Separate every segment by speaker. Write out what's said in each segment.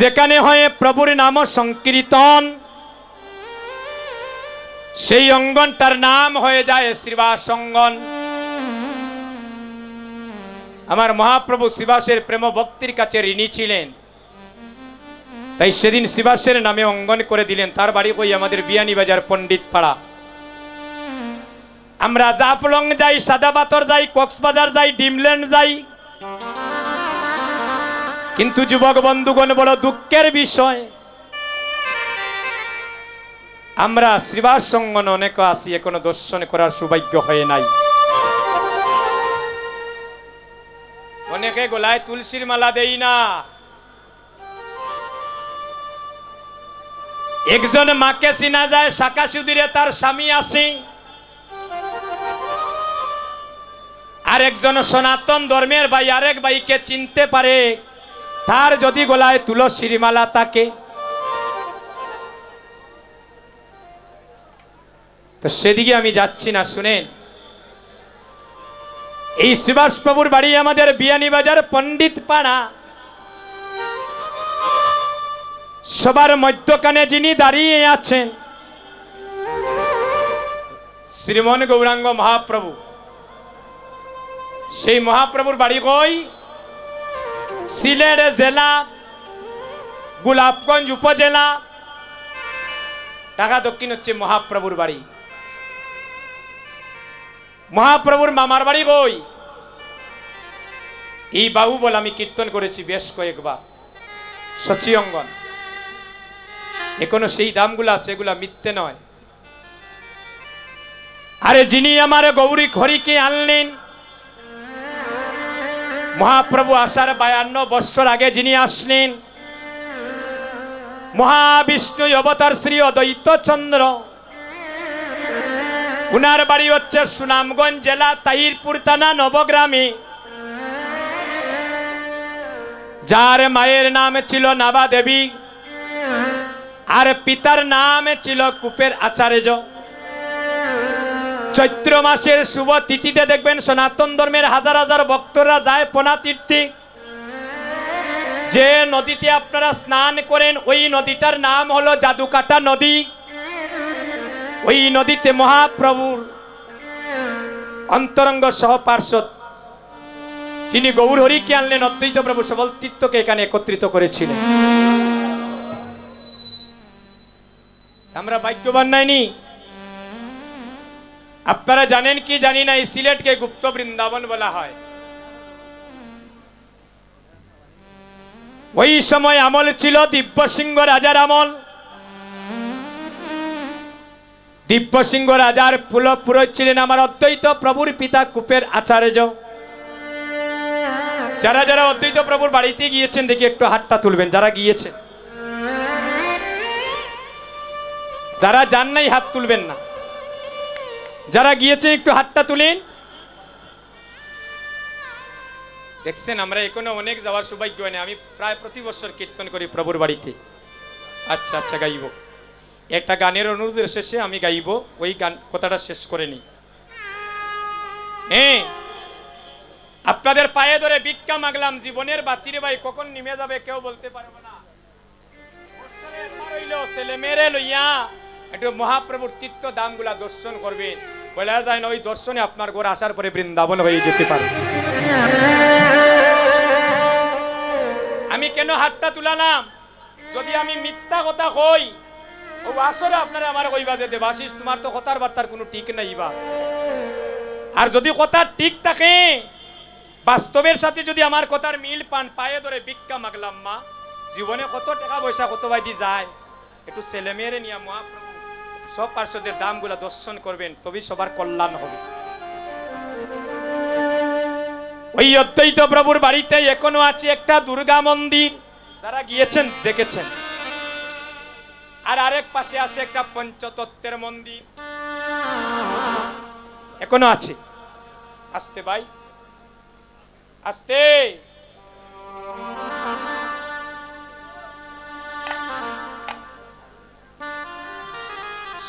Speaker 1: যেখানে হয় প্রভুর নাম সংকীর্তন, সেই অঙ্গনটার নাম হয়ে যায় শ্রীবাস অঙ্গন আমার মহাপ্রভু শিবাসের প্রেম ভক্তির কাছে ঋণী ছিলেন। তাই সেদিন শিবাসের নামে অঙ্গন করে দিলেন। তার বাড়ি কই আমাদের বিয়ানীবাজার পণ্ডিত পাড়া আমরা জাফলং যাই, সাদাবাতর যাই, কক্সবাজার যাই ডিমল্যান্ড যাই কিন্তু যুবক বন্ধুগণ, বড় দুঃখের বিষয়, আমরা শ্রীবাস সঙ্গন অনেক আসি এখনও দর্শন করার সৌভাগ্য হয়ে নাই। অনেকে গোলায় তুলসীর মালা দেই না। একজন মাকে চিনা যায়, শাখা সুদিরে তার স্বামী আসে আর একজন সনাতন ধর্মের ভাই, আরেক ভাইকে চিনতে পারে। তার যদি গলায় তুলসীর মালা থাকে, তো সেদিকে আমি যাচ্ছি না, শুনেন। এই সুভাষ বাবুর বাড়ি আমাদের বিয়ানীবাজার পণ্ডিত পাড়া। সবার মধ্যখানে যিনি দাঁড়িয়ে আছেন, শ্রীমন গৌরাঙ্গ মহাপ্রভু। সেই মহাপ্রভুর বাড়ি কই? সিলেট জেলা, গোলাপগঞ্জ উপজেলা, ঢাকা দক্ষিণ হচ্ছে মহাপ্রভুর বাড়ি। মহাপ্রভুর মামার বাড়ি কই এই বাবু বলে আমি কীর্তন করেছি বেশ কয়েকবার। সচি অঙ্গন এখনও সেই দামগুলো আছে, এগুলা মিথ্যে নয়। আরে যিনি আমার গৌরী হরিকে আনলেন মহাপ্রভু আসার বায়ান্ন বৎসর আগে যিনি আসলেন, মহাবিষ্ণু অবতার শ্রী অদ্বৈত চন্দ্র। উনার বাড়ি হচ্ছে সুনামগঞ্জ জেলা তাহিরপুর থানা নবগ্রামে। যার মায়ের নাম ছিল নাবা দেবী আর পিতার নাম ছিল কুপের আচার্য। চৈত্র মাসের শুভ তিথিতে দেখবেন সনাতন ধর্মের হাজার হাজার ভক্তরা যায় পোনা তীর্থে যে নদীতে আপনারা স্নান করেন, ওই নদীটার নাম হলো জাদুকাটা নদী। ওই নদীতে মহাপ্রভুর অন্তরঙ্গ সহ পার্শ্বদ তিনি গৌর হরিকে আনলেন, অদ্বৈত প্রভু সবল তীর্থকে এখানে একত্রিত করেছিলেন। আমরা ভাগ্যবান নাইনি আপনারা জানেন কি জানি না, এই সিলেটকে গুপ্ত বৃন্দাবন বলা হয়। ওই সময় আমল ছিল দিব্য সিংহ রাজার আমল। দিব্য সিংহ রাজার পুল পুরোহিত ছিলেন আমার অদ্বৈত প্রভুর পিতা কুপের আচার্য। যারা যারা অদ্বৈত প্রভুর বাড়িতে গিয়েছেন, দেখি একটু হাতটা তুলবেন, যারা গিয়েছেন যারা যান নাই, হাত তুলবেন না। যারা গিয়েছেন, একটু হাতটা তুলেন। দেখছেন, আমরা এখনও অনেক যাওয়ার সৌভাগ্য হয় না। আমি প্রায় প্রতি বছর কীর্তন করি প্রভুর বাড়িতে। আচ্ছা আচ্ছা গাইব। একটা গানের অনুরোধের শেষে আমি গাইব, ওই গান কথাটা শেষ করে নিই। হ্যাঁ আপনাদের পায়ে ধরে ভিক্ষা মাগলাম, জীবনের বাতিরে ভাই, কখন নিমে যাবে কেউ বলতে পারব না। ছেলে মেরে লইয়া একটু মহাপ্রভুর তীর্থ দামগুলা দর্শন করবেন। বলা যায় না, ওই দর্শনে আপনার ঘর আসার পরে বৃন্দাবন হয়ে যেতে পারে। আমি কেন হাতটা তুলালাম? যদি আমি মিথ্যা কথা কই, ও আসলে আপনারা আমার কইবা যে দেবাশিস, তোমার তো কথার বার্তার কোনো ঠিক নাই বা। আর যদি কথা ঠিক থাকে, বাস্তবের সাথে যদি আমার কথার মিল পান, পায়ে ধরে ভিক্ষা মাগলাম মা। জীবনে কত টাকা পয়সা কত বাইদি যায়, একটু ছেলে মেয়েরে নিয়ে মহাপ্রভু সব পার্শ্বদের দামগুলা দর্শন করবেন, তবেই সবার কল্যাণ হবে। ওই অদ্বৈত প্রভুর বাড়িতে এখনও আছে একটা দুর্গা মন্দির। তারা গিয়েছেন, দেখেছেন। আর আরেক পাশে আছে একটা পঞ্চতত্ত্বের মন্দির। এখনও আছে। আসতে ভাই। আসতে।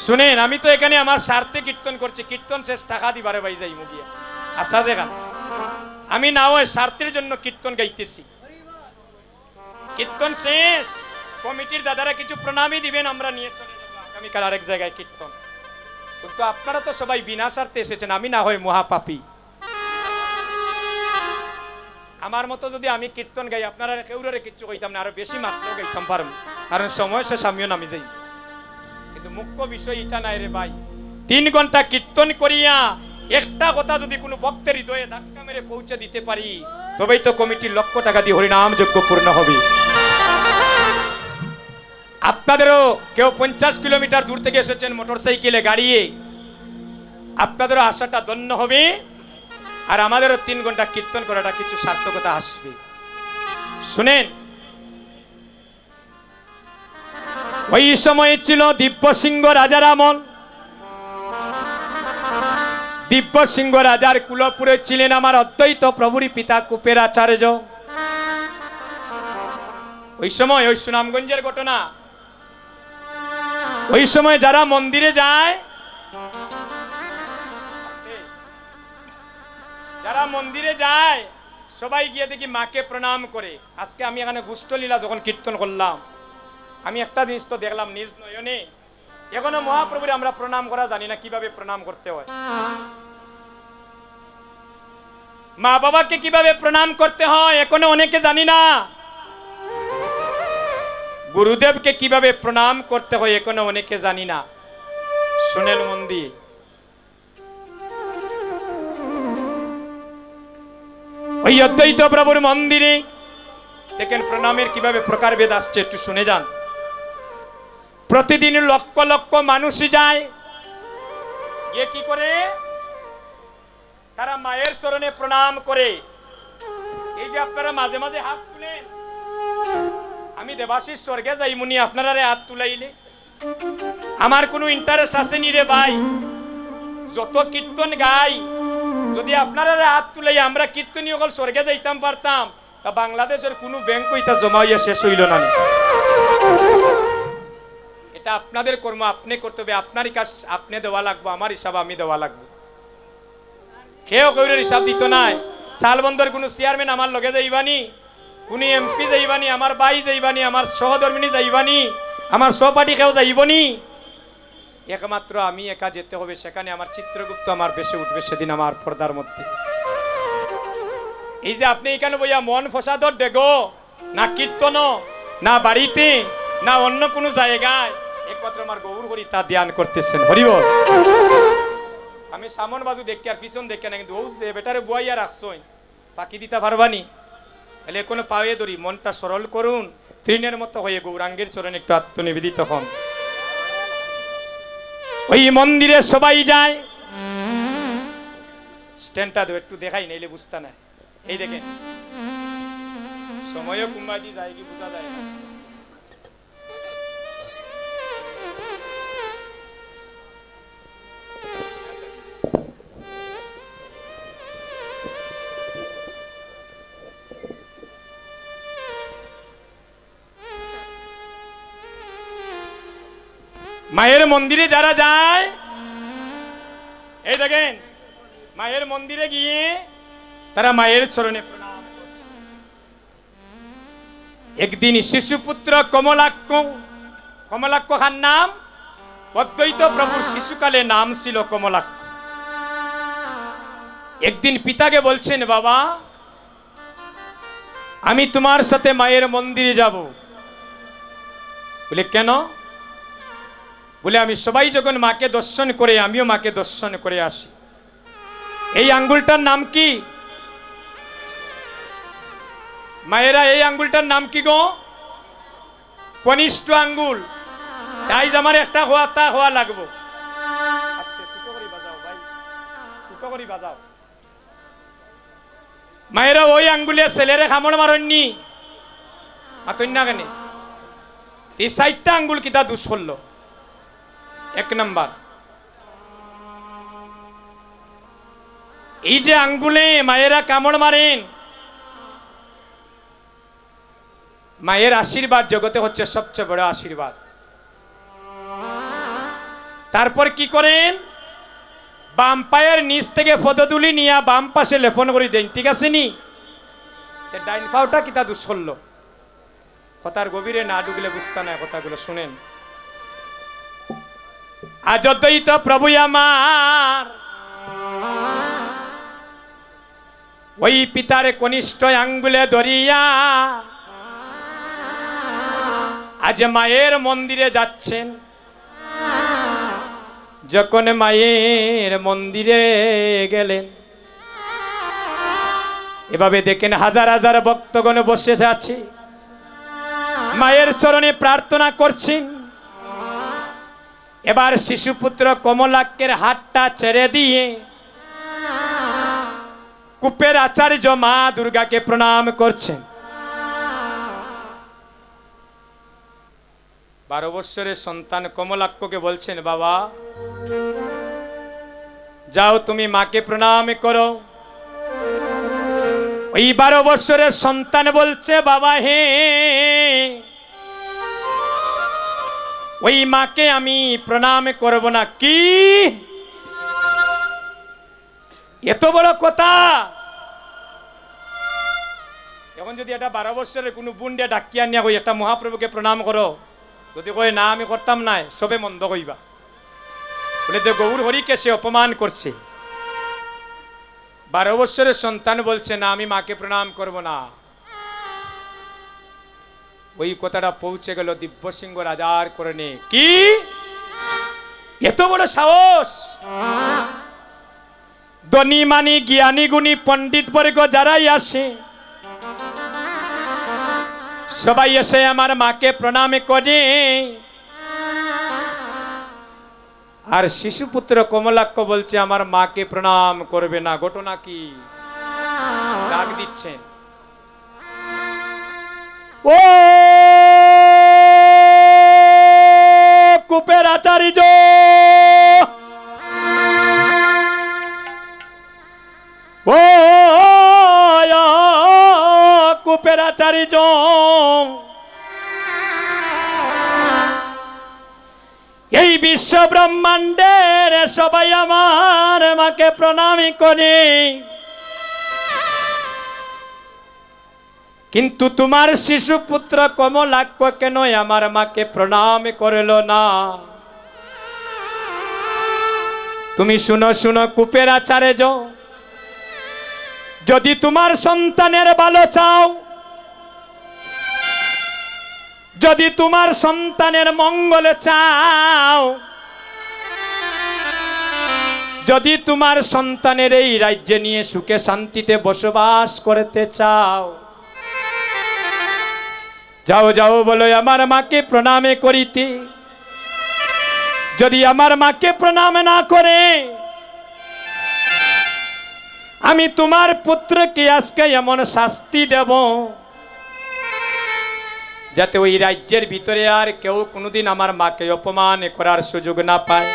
Speaker 1: শুনেন, আমি তো এখানে আমার স্বার্থে কীর্তন করছি। কীর্তন শেষ, টাকা দিবারে ভাই যাই মুগিয়া আশা দেখা। আমি না ওই স্বার্থের জন্য কীর্তন গাইতেছি। কীর্তন শেষ। কমিটির দাদারা কিছু প্রণামই দিবেন, আমরা নিয়ে চলে যাব। আগামীকাল আরেক জায়গায় কীর্তন। কিন্তু আপনারা তো সবাই বিনা স্বার্থে এসেছেন, আমি না হয় মহাপাপী। আমার মতো যদি আমি কীর্তন গাই, আপনারা কেউরে কিচ্ছু কইতাম না, আরও বেশি মাত্র গাইতাম পারম কারণ সময় শেষ, আমিও নামি যাই কিন্তু মুখ্য বিষয় এটা নাই রে ভাই। তিন ঘণ্টা কীর্তন করিয়া একটা কথা যদি কোনো ভক্তের হৃদয়ে ধাক্কা মেরে পৌঁছে দিতে পারি, তবেই তো কমিটির লক্ষ টাকা দিয়ে হরিনাম যজ্ঞ পূর্ণ হবে। আপনাদেরও কেউ পঞ্চাশ কিলোমিটার দূর থেকে এসেছেন মোটরসাইকেলে গাড়িয়ে, আপনাদেরও আশাটা ধন্য হবে, আর আমাদেরও তিন ঘণ্টা কীর্তন করাটা কিছু সার্থকতা আসবে। শুনেন ওই সময় ছিল দিব্য সিংহ রাজার আমল। দিব্য সিংহ রাজার কুলপুরে ছিলেন আমার অদ্বৈত প্রভুরই পিতা কুপের আচার্য ওই সময় ওই সুনামগঞ্জের ঘটনা। ওই সময় যারা মন্দিরে যায়, যারা মন্দিরে যায়, সবাই গিয়ে দেখি মাকে প্রণাম করে। আজকে আমি এখানে গুষ্টলীলা যখন কীর্তন করলাম। আমি একটা জিনিস তো দেখলাম নিজ নয়নে। এখনও মহাপ্রভুর আমরা প্রণাম করা জানি না কীভাবে প্রণাম করতে হয়। মা বাবাকে কীভাবে প্রণাম করতে হয় এখনও অনেকে জানি না। গুরুদেবকে কীভাবে প্রণাম করতে হয় এখনও অনেকে জানি না। শুনেন মন দিয়ে ওই অদ্বৈত প্রভুর মন্দিরে দেখেন প্রণামের কীভাবে প্রকারভেদ আসছে একটু শুনে যান। প্রতিদিন লক্ষ লক্ষ মানুষই যায়। গিয়ে কি করে? তারা মায়ের চরণে প্রণাম করে। এই যে আপনারা মাঝে মাঝে হাত তুলেন আমি দেবাশিস স্বর্গে যাই মুনি, আপনারা হাত তুলাইলে। আমার কোনো ইন্টারেস্ট আসেনি রে ভাই। যত কীর্তন গাই, যদি আপনারা হাত তুলাই, আমরা কীর্তনী অকল স্বর্গে যাইতাম পারতাম। তা বাংলাদেশের কোনো ব্যাংক ইতা জমা হইয়া শেষ হইল না। এটা আপনাদের কর্ম, আপনি করতে হবে, আপনারই কাজ, আপনি দেওয়া লাগবো, আমার হিসাব আমি দেওয়া লাগবো। কেউ কইরের হিসাব দিত নাই শালবন্দর কোনো চেয়ারম্যান আমার লগে যাইবানি, কোনো এমপি যাইবানি, আমার বাই যাইবানি, আমার সহধর্মিনী যাইবানি, আমার সহপাঠী কেউ যাইবনি। একমাত্র আমি একা যেতে হবে, সেখানে আমার চিত্রগুপ্ত আমার বেশে উঠবে সেদিন আমার পর্দার মধ্যে। এই যে আপনি এখানে বইয়া মন ফসাদর ডেগো, না কীর্তন, না বাড়িতে, না অন্য কোনো জায়গায় একমাত্র আমার গৌর হরি তা ধ্যান করতেছেন। হরিবল, আমি সামন বাজু দেখতে আর পিছন দেখতে না, কিন্তু ও যে বেটারে বুয়াইয়া রাখছই, পাখি দিতে পারবানি। তাহলে কোনো পাওয়ে ধরি, মনটা সরল করুন, তৃণের মতো হয়ে গৌরাঙ্গের চরণে একটু আত্মনিবেদিত হন। ওই মন্দিরে সবাই যায়। স্ট্যান্ডটা একটু দেখাই, নাইলে বুঝতে না। এই দেখেন। সময়ও কুম্বাজি যায় কি বোঝা যায় মায়ের মন্দিরে যারা যায়, এই দেখেন, মায়ের মন্দিরে গিয়ে তারা মায়ের চরণে প্রণাম। একদিন শিশুপুত্র কমলাক্ষ কমলাক্ষ খান নাম, অদ্বৈত প্রভুর শিশুকালে নাম ছিল কমলাক্ষ। একদিন পিতাকে বলছেন, বাবা, আমি তোমার সাথে মায়ের মন্দিরে যাব। বলে, কেন? বলে, আমি সবাই যখন মাকে দর্শন করে, আমিও মাকে দর্শন করে আসি। এই আঙ্গুলটার নাম কি? মায়েরা, এই আঙ্গুলটার নাম কি গো? কনিষ্ঠ আঙ্গুল। তাই আমার একটা হওয়া তা হওয়া লাগবো। মায়েরা, ওই আঙ্গুলে ছেলেরে খামড় মারননি। আতন না কেন? এই সাইডটা আঙ্গুল কিতা দুষ করল? এক নাম্বার। এই যে আঙ্গুলে মায়েরা কামড় মারেন, মায়ের আশীর্বাদ জগতে হচ্ছে সবচেয়ে বড় আশীর্বাদ। তারপর কি করেন? বাম পায়ের নিচ থেকে পদতুলি নিয়ে বাম পাশে লেপন করে দেন, ঠিক আছে নি? ডাইন পাওটা কিতা দুঃসল্য। কথার গভীরে না ডুবলে বুঝতে না কথাগুলো, শুনেন। আজ অদ্বৈত প্রভু আমার। ওই পিতার কনিষ্ঠ আঙ্গুলে ধরিয়া আজ মায়ের মন্দিরে যাচ্ছেন। যখন মায়ের মন্দিরে গেলেন, এভাবে দেখেন হাজার হাজার ভক্তগণ বসে আছে। মায়ের চরণে প্রার্থনা করছেন। এবার শিশুপুত্র কমলাক্যের হাতটা ছেড়ে দিয়ে কূপের আচার্য মা দুর্গাকে প্রণাম করছেন বারো বৎসরের সন্তান কমলাক্ষকে বলছেন, বাবা, যাও তুমি মাকে প্রণাম করো। ওই বারো বৎসরের সন্তান বলছে, বাবা, হে ওই মাকে আমি প্রণাম করব না। কি? এত বড় কথা? এখন যদি এটা বারো বৎসরের কোনো বুন্ডে ডাকিয়া নিয়া কই একটা মহাপ্রভুকে প্রণাম করো, যদি কয়, না, আমি করতাম নাই, সবে মন্দ কইবা। বলে তো গৌর হরিকে সে অপমান করছে। বারো বৎসরের সন্তান বলছে, না, আমি মাকে প্রণাম করব না। ওই কথাটা পৌঁছে গেল দিব্য সিংহ রাজার করণে কি? এত বড় সাহস? ধনী মানি, জ্ঞানী গুণী পণ্ডিত বর্গ যারাই আসে, সবাই এসে আমার মাকে প্রণাম করে। আর শিশুপুত্র কমলাক্ষ বলছে, আমার মাকে প্রণাম করবে না। ঘটনা কি? ডাক দিচ্ছেন। ও কুপের আচার্য ও কুপের আচার্য এই বিশ্ব ব্রহ্মাণ্ডের সবাই আমার মাকে প্রণামী করে। কিন্তু তোমার শিশু পুত্র কমলাক্ষ কেন? আমার মাকে প্রণাম করল না। তুমি শুনো শুনো, কূপের আচারে যাও যদি তোমার সন্তানের ভালো চাও, যদি তোমার সন্তানের মঙ্গল চাও, যদি তোমার সন্তানের এই রাজ্যে নিয়ে সুখে শান্তিতে বসবাস করতে চাও যাও যাও বলো, আমার মাকে প্রণামে করিতে। যদি আমার মাকে প্রণাম না করে, আমি তোমার পুত্রকে আজকে এমন শাস্তি দেব, যাতে ওই রাজ্যের ভিতরে আর কেউ কোনোদিন আমার মাকে অপমান করার সুযোগ না পায়।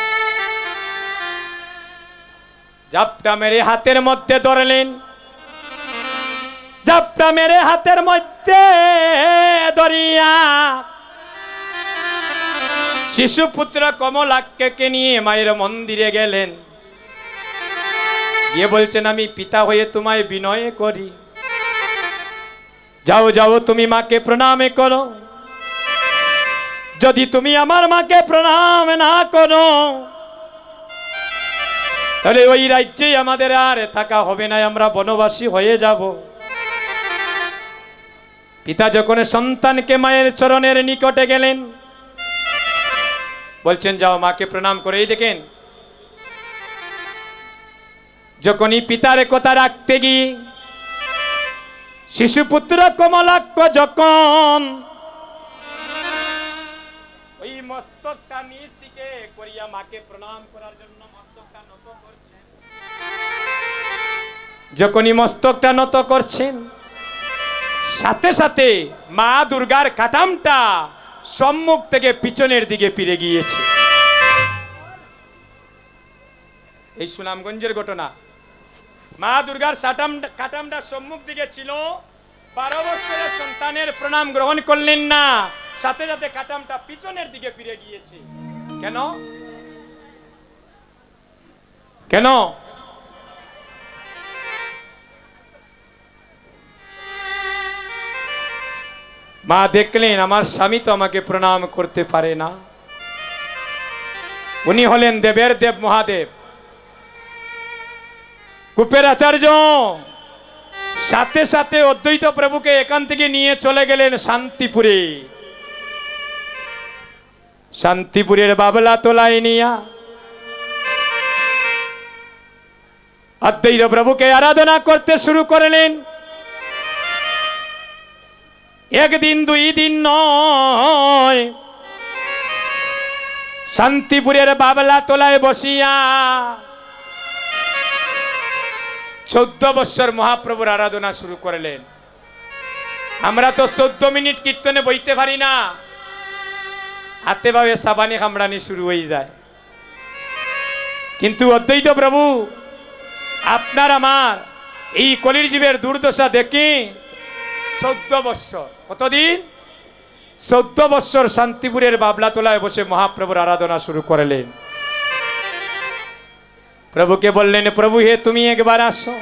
Speaker 1: জাপটা মেরে হাতের মধ্যে ধরলেন। জাপটা মেরে হাতের মধ্যে ধরিয়া। শিশুপুত্র কমলাক্ষকে নিয়ে মায়ের মন্দিরে গেলেন। গিয়ে বলছেন, আমি পিতা হয়ে তোমায় বিনয় করি। যাও যাও, তুমি মাকে প্রণামে করো। যদি তুমি আমার মাকে প্রণাম না করো, তাহলে ওই রাজ্যে আমাদের আর থাকা হবে না, আমরা বনবাসী হয়ে যাব। পিতা যখন সন্তানকে মায়ের চরণের নিকটে গেলেন, বলছেন, যাও মাকে প্রণাম করেই দেখেন। যখনই পিতার কথা রাখতে গিয়ে শিশুপুত্র কমলাক্ষ যখন ওই মস্তকটা নিচ দিকে করিয়া মাকে প্রণাম করার জন্য মস্তকটা নত করছেন, যখনই মস্তকটা নত করছেন সাথে সাথে মা দুর্গার কাটামটা সম্মুখ থেকে পিছনের দিকে ফিরে গিয়েছে। এই সুনামগঞ্জের ঘটনা। মা দুর্গার সাটাম কাটামটা সম্মুখ দিকে ছিল। বারো বছরের সন্তানের প্রণাম গ্রহণ করলেন না। সাথে সাথে কাটামটা পিছনের দিকে ফিরে গিয়েছে। কেন? কেন? মা দেখলেন, আমার স্বামী তো আমাকে প্রণাম করতে পারে না। উনি হলেন দেবের দেব মহাদেব। কুপের আচার্য, সাথে সাথে অদ্বৈত প্রভুকে এখান থেকে নিয়ে চলে গেলেন শান্তিপুরে। শান্তিপুরের বাবলা তোলায় নিয়া। অদ্বৈত প্রভুকে আরাধনা করতে শুরু করলেন। একদিন দুই দিন নয়। শান্তিপুরের বাবলা তোলায় বসিয়া চোদ্দ বৎসর মহাপ্রভুর আরাধনা শুরু করলেন। আমরা তো চোদ্দ মিনিট কীর্তনে বইতে পারি না। হাতে ভাবে সাবানি কামড়ানি শুরু হয়ে যায়। কিন্তু অদ্বৈত প্রভু, আপনার আমার এই কলির জীবের দুর্দশা দেখি চোদ্দ বৎসর। কতদিন? চোদ্দ বৎসর শান্তিপুরের বাবলাতলায় বসে মহাপ্রভুর আরাধনা শুরু করলেন। প্রভুকে বললেন, প্রভু হে, তুমি একবার আসো।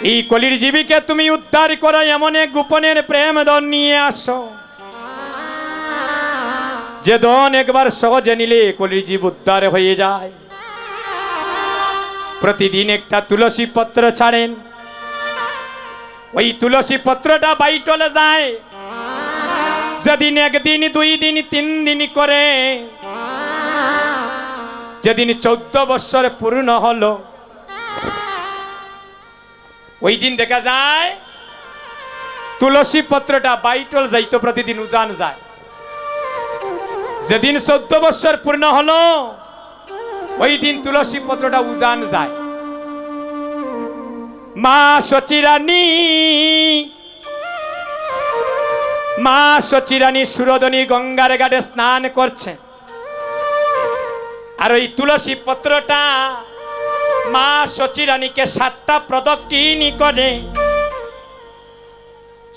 Speaker 1: এই কলির জীবীকে তুমি উদ্ধার করো এমন এক গোপনের প্রেম দন নিয়ে আসো। যে দন একবার সহজে নিলে কলির জীব উদ্ধার হয়ে যায়। প্রতিদিন একটা তুলসী পত্র ছাড়েন ওই তুলসী পত্রটা বাইটলে যায়। যেদিন একদিন, দুই দিন, তিন দিন করে। যেদিন চৌদ্দ বৎসর পূর্ণ হলো, ওই দিন দেখা যায়, তুলসী পত্রটা বাইটল যাইতো প্রতিদিন উজান যায়। যেদিন চৌদ্দ বৎসর পূর্ণ হলো, ওই দিন তুলসী পত্রটা উজান যায়। মা সচিরানী মা সচিরানী সুরদনী গঙ্গার ঘাটে স্নান করছে। আর ওই তুলসী পত্রটা মা সচিরানীকে সাতটা প্রদক্ষিণী করে।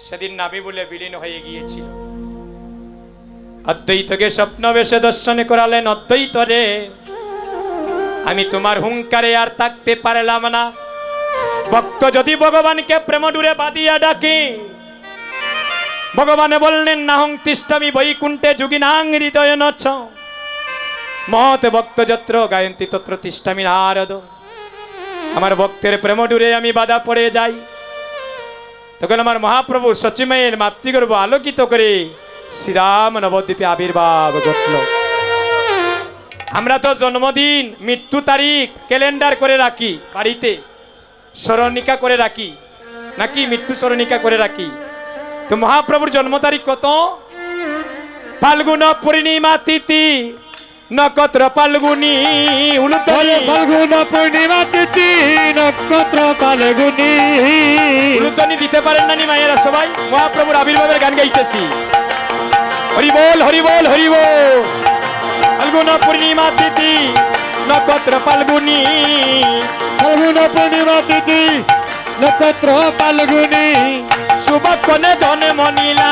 Speaker 1: সেদিন নাবি বলে বিলীন হয়ে গিয়েছিল। অদ্বৈতকে স্বপ্ন বেশে দর্শন করালেন অদ্বৈত রে আমি তোমার হুঙ্কারে আর থাকতে পারলাম না। ভক্ত যদি ভগবানকে প্রেম ডুরে বাদিয়া ডাকে, ভগবানে বললেন না হং তিষ্টামি বৈকুণ্ঠে যুগিনাং হৃদয় নছ মহৎ ভক্ত যত্র গায়ন্তী তত্র তিষ্টামি নারদ। আমার ভক্তের প্রেম ডুরে আমি বাধা পড়ে যাই। তখন আমার মহাপ্রভু সচিময়ের মাতৃগর্ভ আলোকিত করে শ্রীরাম নবদ্বীপে আবির্ভাব ঘটল। আমরা তো জন্মদিন, মৃত্যু তারিখ ক্যালেন্ডার করে রাখি বাড়িতে। স্মরণিকা করে রাখি। নাকি মৃত্যু স্মরণিকা করে রাখি? তো মহাপ্রভুর জন্ম তারিখ কত? ফাল্গুন পূর্ণিমা তিথি। নক্ষত্র ফাল্গুনি উলুতনি
Speaker 2: ফাল্গুন পূর্ণিমা তিথি নক্ষত্র ফাল্গুনি।
Speaker 1: উলুতনি দিতে পারেন না নি মায়েরা সবাই? মহাপ্রভুর আবির্ভাবের গান গাইতেছি। হরি বল হরি বল হরি বল। ফাল্গুন পূর্ণিমা তিথি নক্ষত্র ফাল্গুনি।
Speaker 2: ফাল্গুন পূর্ণিমা তিথি নক্ষত্র ফাল্গুনি
Speaker 1: শুভ কনে জনে মনিলা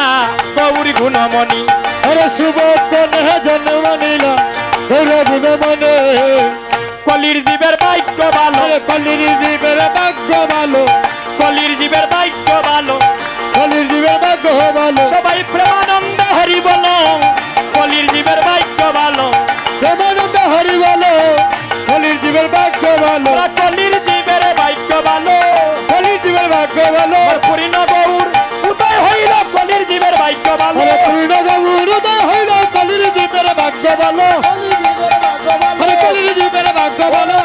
Speaker 1: গৌরী গুণমণি।
Speaker 2: হরে শুভ কনে জন্ম নিল গৌরব মনে
Speaker 1: কলির জীবের ভাগ্য ভালো।
Speaker 2: কলির জীবের ভাগ্য ভালো।
Speaker 1: কলির জীবের ভাগ্য ভালো।
Speaker 2: কলির জীবের ভাগ্য ভালো।
Speaker 1: সবাই প্রেমানন্দ হরি বলো। কলির জীবের ভাগ্য ভালো।
Speaker 2: প্রেমানন্দ হরি বলো। কলির জীবের ভাগ্য ভালো।
Speaker 1: কলির জীবের ভাগ্য ভালো।
Speaker 2: কলির জীবের ভাগ্য ভালো।
Speaker 1: পরিণ গৌর উদয় হইল কলির জীবের ভাগ্য ভালো।
Speaker 2: পূর্ণ গৌর উদয় হইল কলির জীবের ভাগ্য ভালো। কলির জীবের ভাগ্য ভালো।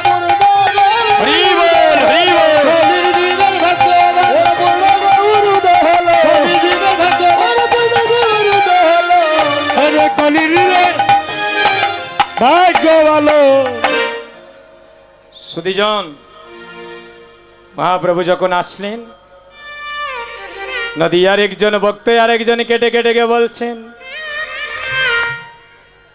Speaker 2: ভাগ্য ভালো।
Speaker 1: সুদীজন, মহাপ্রভু যখন আসলেন নদী আর একজন ভক্ত আর একজন কেটে কেটে গিয়ে বলছেন,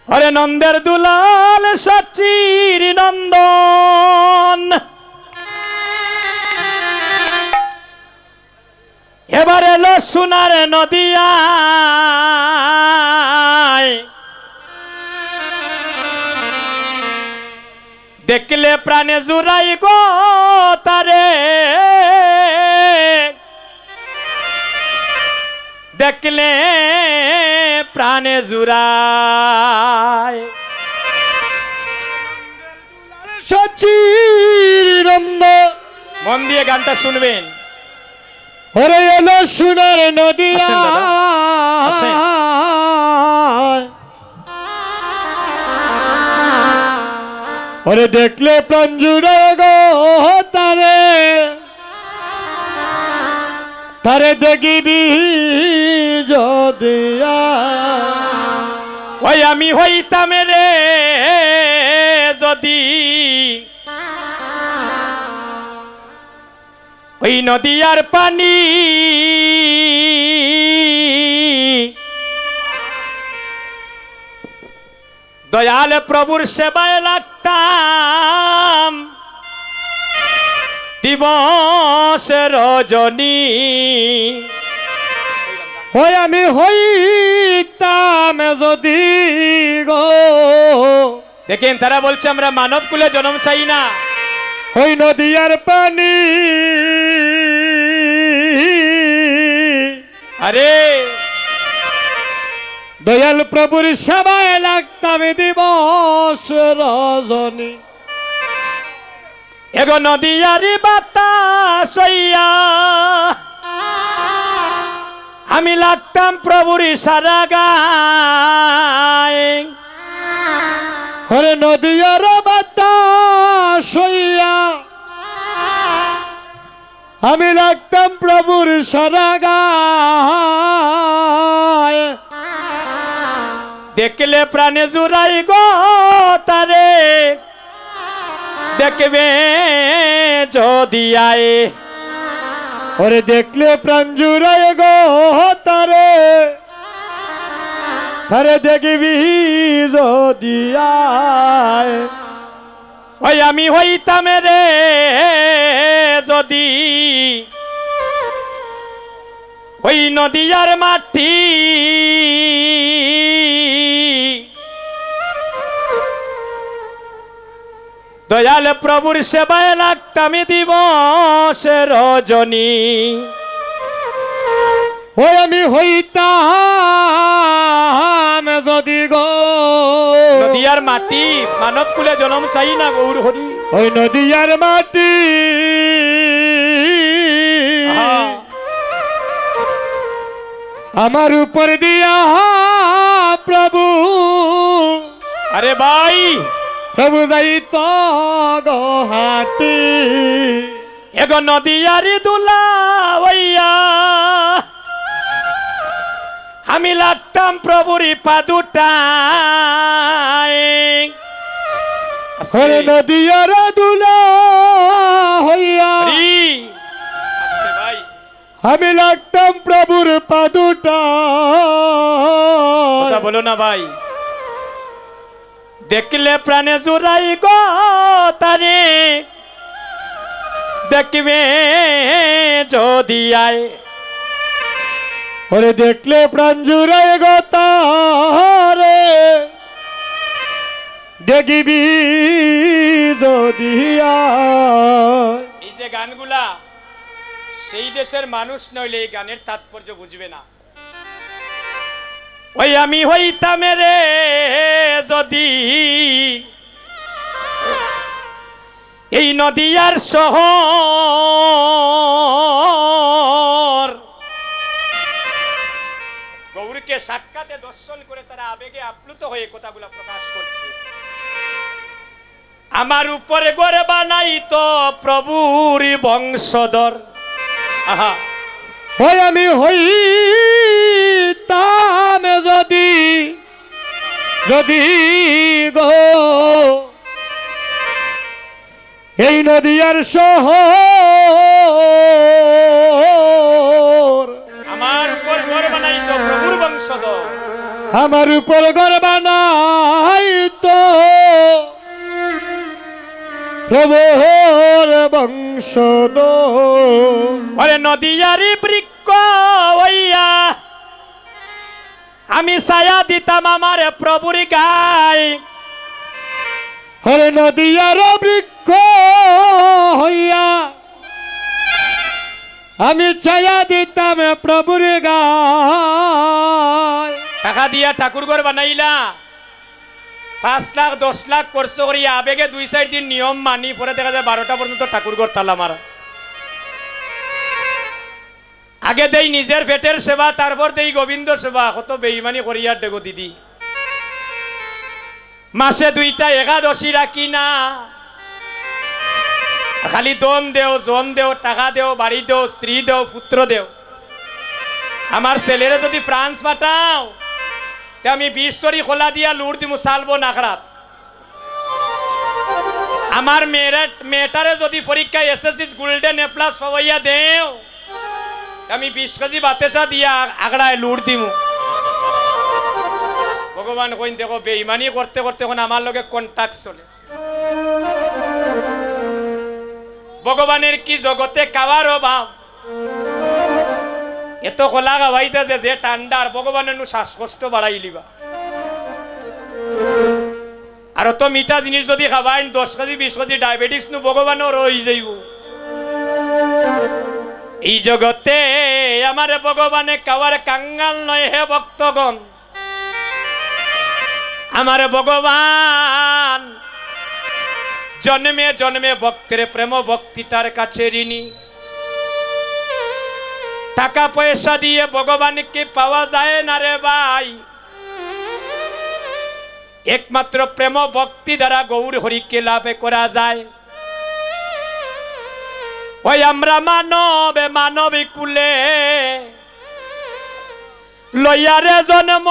Speaker 1: হরে নন্দের দুলাল, সচির নন্দন। এবার এলো সোনার নদিয়ায় দেখলে প্রাণে জুড়াই গো তারে। দেখলে প্রাণে জুড়ায়
Speaker 2: সচির নন্দ।
Speaker 1: মন দিয়ে গানটা শুনবেন।
Speaker 2: ওরে এলো সোনার নদী
Speaker 1: আসেন দাদা, আসেন।
Speaker 2: ওরে দেখলে প্রাঞ্জুরে গো তারে। তারে দেখিবি যদিয়া
Speaker 1: ওই আমি হইতাম রে যদি। ওই নদী আর পানি দয়াল প্রভুর সেবায় লাগতাম। দিবস রজনী
Speaker 2: ওই আমি হইতাম যদি গো।
Speaker 1: দেখেন তারা বলছে আমরা মানব কুলে জন্ম চাই না।
Speaker 2: ওই নদীর পানি।
Speaker 1: আরে!
Speaker 2: দয়াল প্রভুর সেবায় লাগতাম দিবস রজনী।
Speaker 1: এগো নদীয়ারি বাতাস আমি লাগতাম প্রভুর সারা গায়
Speaker 2: ওরে নদীর বাতাসইয়া আমি লাগতাম প্রভুর সারা গায়
Speaker 1: দেখলে প্রাণে জুড়াই গো তারে। দেখবে যদি আয়ে।
Speaker 2: ওরে দেখলে প্রাণ জুড়ায় গো তারে। তারে দেখবি যদি আয়।
Speaker 1: ওই আমি হইতাম রে যদি। ওই নদীয়ার মাটি দয়াল প্রভুর সেবায় লাগতাম দিবস রজনী।
Speaker 2: ওই আমি হইতাম যদি গো।
Speaker 1: নদীয়ার মাটি মানব কুলে জনম চাই না গৌর হরি।
Speaker 2: ওই নদীয়ার মাটি। আমার উপর দিয়া প্রভু।
Speaker 1: আরে ভাই।
Speaker 2: প্রভু যাই তো গো হাটি
Speaker 1: এগো নদীয়ারি দুলা আমি লাগতাম প্রভুরি পাদুটায়।
Speaker 2: নদীয়ার দুলা হইয়া। আমি লাগতাম প্রভুর পাদুটা
Speaker 1: কথা বলো না ভাই। দেখলে প্রাণে জোড়াই গো তারে। দেখবে যদি আয়।
Speaker 2: ওরে দেখলে প্রাণ জুড়াই গো তারে। দেখিবি দদিয়া
Speaker 1: এই যে গানগুলা, সেই দেশের মানুষ নইলে এই গানের তাৎপর্য বুঝবে না। ওই আমি হইতাম রে যদি। এই নদীয়ার শহর। গৌরীকে সাক্ষাতে দর্শন করে তারা আবেগে আপ্লুত হয়ে কথাগুলো প্রকাশ করছে। আমার উপরে গড়ে বানাই তো প্রভুর বংশধর। আহা।
Speaker 2: ওই আমি হইতাম যদি গো। এই নদীয়ার সহ
Speaker 1: আমার উপর গড়ে বানাই তো প্রভুর বংশধর।
Speaker 2: আমার উপর গর্বানাই তো প্রভুর বংশদ
Speaker 1: ওরে নদীয়ারি বৃক্ষ হইয়া আমি ছায়া দিতাম আমার প্রভুর গায়।
Speaker 2: হরে নদীয়ার বৃক্ষ হইয়া। আমি ছায়া দিতাম প্রভুর গায়।
Speaker 1: টাকা দিয়া ঠাকুর ঘর বানাইলা। পাঁচ লাখ দশ লাখ খরচ করি আবেগে দুই চার দিন নিয়ম মানি পরে দেখা যায় বারোটা পর্যন্ত ঠাকুর ঘর তালা মারা। আগে দেই নিজের পেটের সেবা, তারপর দেই গোবিন্দ সেবা। কত বেইমানি করিয়ার দেখো দিদি। মাসে দুইটা একাদশী রাখি না। খালি দম দেও, জন দেও, টাকা দেও, বাড়ি দেও, স্ত্রী দেও, পুত্র দেও। আমার ছেলেরে যদি ফ্রান্স পাঠাও আমি বিশ্বরী খোলা দিয়া লুট দিমু সালবো নাখড়াত আমার মেয়েরা মেয়েটারে যদি পরীক্ষায় এসএসসি গোল্ডেন এ প্লাস পাওয়াইয়া দেও আমি বিশ কেজি বাতেসা দিয়া আগড়ায় লুট দিমু। ভগবান কইন দেখো, বেইমানি করতে করতে এখন আমার লগে কন্টাক্ট চলে। ভগবানের কি জগতে কাওয়ার অভাব এত কলা গাবাইতে যে যে ঠান্ডার ভগবানের শ্বাসকষ্ট বাড়াই লিবা আর তো মিঠা জিনিস যদি খাবাই দশ কেজি, বিশ কেজি ডায়াবেটিস নু ভগবানও রই যাইব। এই জগতে আমার ভগবানে কাওয়ার কাঙ্গাল নয় হে ভক্তগণ। আমার ভগবান জন্মে জন্মে ভক্তের প্রেম ভক্তিটার কাছে ঋণী। টাকা পয়সা দিয়ে ভগবানকে পাওয়া যায় না রে ভাই। একমাত্র প্রেম ভক্তি দ্বারা গৌর হরিকে লাভে করা যায়। ওই আমরা মানবে মানবী কুলে লইয়ারে জন্ম।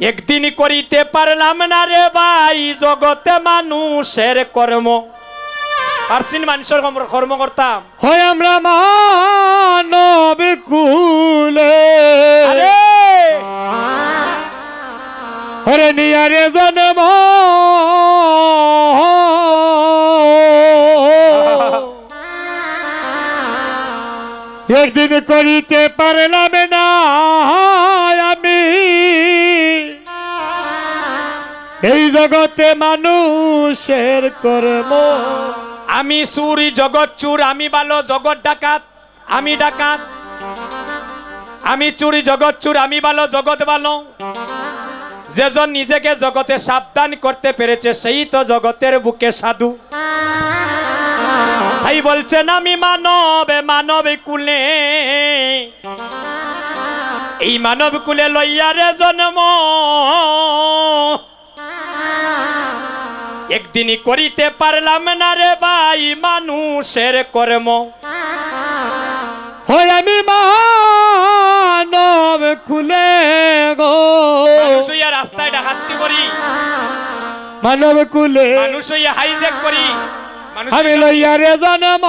Speaker 1: একদিন করিতে পারলাম না রে ভাই জগতে মানুষের কর্ম। পারছিন মানুষের কর্ম- কর্ম করতাম?
Speaker 2: হয় আমরা মানব কুলে
Speaker 1: আরে!
Speaker 2: হরে নিয়ারে জন্ম। একদিন করিতে পারলাম না আমি। এই জগতে মানুষের কর্ম।
Speaker 1: আমি চুরি জগৎ চুর, আমি ভালো জগৎ ডাকাত, আমি ডাকাত। আমি চুরি জগৎ চুর, আমি ভালো জগৎ ভালো যেজন নিজেকে জগতে সাবধান করতে পেরেছে, সেই তো জগতের বুকে সাধু। তাই বলছেন আমি মানব মানব কুলে। এই মানব কুলে লইয়ারে জন্ম। একদিনই করিতে পারলাম না রে ভাই মানুষের কর্ম।
Speaker 2: হয় আমি মানব খুলে গো।
Speaker 1: মানুষ হইয়া রাস্তায় ডাকাতি করি।
Speaker 2: মানব কুলে
Speaker 1: মানুষ হইয়া হাইজেক করি।
Speaker 2: আমি
Speaker 1: হইয়া-
Speaker 2: লইয়ারে জন্ম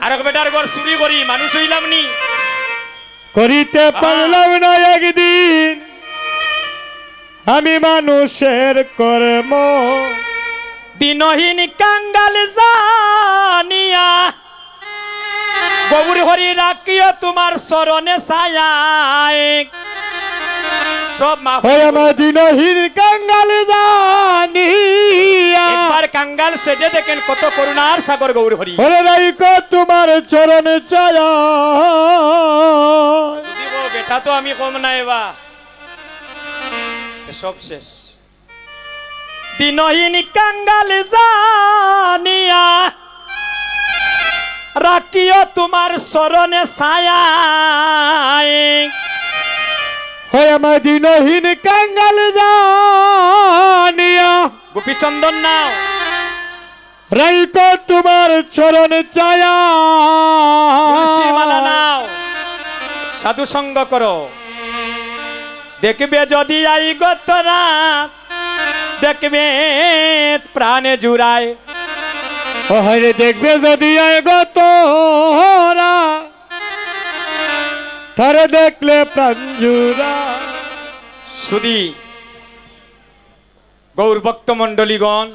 Speaker 1: আর বেটার ঘর চুরি করি মানুষ হইলাম নি।
Speaker 2: করিতে পারলাম না একদিন। আমি মানুষের কর্ম।
Speaker 1: দিনহীন কাঙ্গাল জানিয়া গৌর হরি রাখিও তোমার চরণে ছায়ায়। সব
Speaker 2: হয় আমার দিনহীন কাঙ্গাল জানিয়া।
Speaker 1: একবার কাঙ্গাল সেজে দেখেন কত করুণার সাগর গৌর হরি।
Speaker 2: হরে রাইক তোমার চরণে ছায়া।
Speaker 1: যদি বেটা তো আমি কম না এবা। সব শেষ। দিনহীন কাঙ্গাল জানিয়া রাখিও তোমার চরণে ছায়ায়
Speaker 2: হয় আমার দিনহীন কাঙ্গাল জানিয়া।
Speaker 1: গোপীচন্দন নাও।
Speaker 2: রাইক তোমার চরণ ছায়া।
Speaker 1: নাও। সাধু সঙ্গ করো। দেখবে যদি আই গতরা দেখবে প্রাণে জুড়ায়।
Speaker 2: হরে দেখবে যদি তোরা তারে দেখলে প্রাঞ্জুরা
Speaker 1: সুদি গৌর ভক্ত মণ্ডলীগণ